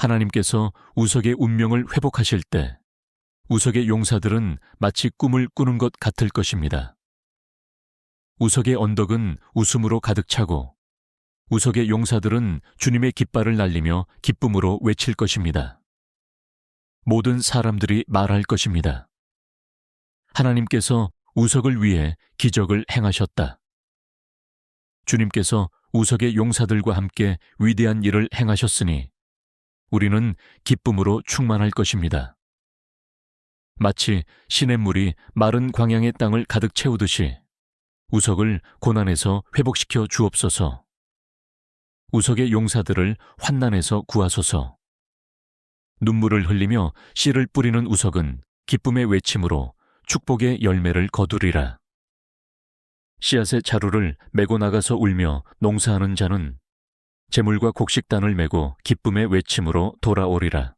하나님께서 우석의 운명을 회복하실 때 우석의 용사들은 마치 꿈을 꾸는 것 같을 것입니다. 우석의 언덕은 웃음으로 가득 차고 우석의 용사들은 주님의 깃발을 날리며 기쁨으로 외칠 것입니다. 모든 사람들이 말할 것입니다. 하나님께서 우석을 위해 기적을 행하셨다. 주님께서 우석의 용사들과 함께 위대한 일을 행하셨으니 우리는 기쁨으로 충만할 것입니다. 마치 시냇물이 마른 광양의 땅을 가득 채우듯이 우석을 고난에서 회복시켜 주옵소서. 우석의 용사들을 환난에서 구하소서. 눈물을 흘리며 씨를 뿌리는 우석은 기쁨의 외침으로 축복의 열매를 거두리라. 씨앗의 자루를 메고 나가서 울며 농사하는 자는 재물과 곡식단을 메고 기쁨의 외침으로 돌아오리라.